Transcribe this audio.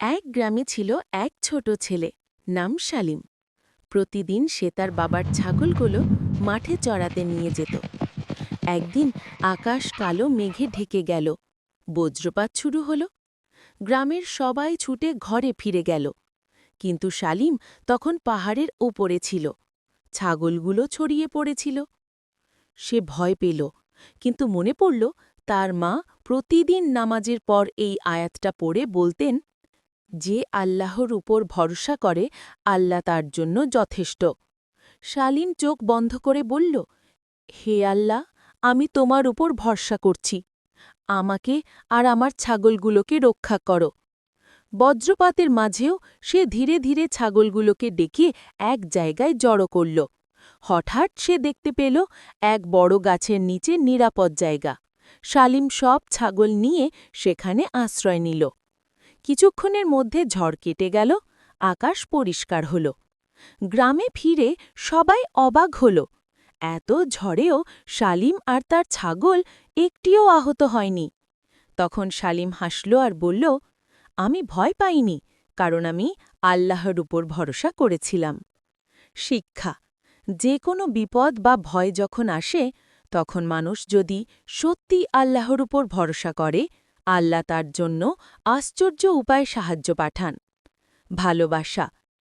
এক গ্রামে ছিল এক ছোট ছেলে, নাম শালিম। প্রতিদিন সে তার বাবার ছাগলগুলো মাঠে চড়াতে নিয়ে যেত। একদিন আকাশ কালো মেঘে ঢেকে গেল, বজ্রপাত শুরু হল। গ্রামের সবাই ছুটে ঘরে ফিরে গেল, কিন্তু শালিম তখন পাহাড়ের ওপরে ছিল, ছাগলগুলো ছড়িয়ে পড়েছিল। সে ভয় পেল, কিন্তু মনে পড়ল তার মা প্রতিদিন নামাজের পর এই আয়াতটা পড়ে বলতেন যে আল্লাহর উপর ভরসা করে, আল্লাহ তার জন্য যথেষ্ট। শালীন চোখ বন্ধ করে বলল, হে আল্লাহ, আমি তোমার উপর ভরসা করছি। আমাকে আর আমার ছাগলগুলোকে রক্ষা করো। বজ্রপাতের মাঝেও সে ধীরে ধীরে ছাগলগুলোকে ডেকে এক জায়গায় জড়ো করল। হঠাৎ সে দেখতে পেল এক বড় গাছের নিচে নিরাপদ জায়গা। শালিম সব ছাগল নিয়ে সেখানে আশ্রয় নিল। কিছুক্ষণের মধ্যে ঝড় কেটে গেল, আকাশ পরিষ্কার হল। গ্রামে ফিরে সবাই অবাক হল। এত ঝড়েও শালিম আর তার ছাগল একটিও আহত হয়নি। তখন শালিম হাসল আর বলল, আমি ভয় পাইনি, কারণ আমি আল্লাহর উপর ভরসা করেছিলাম। শিক্ষা, যে কোনো বিপদ বা ভয় যখন আসে, তখন মানুষ যদি সত্যি আল্লাহর উপর ভরসা করে আল্লাহ তার জন্য আশ্চর্য উপায়ে সাহায্য পাঠান। ভালোবাসা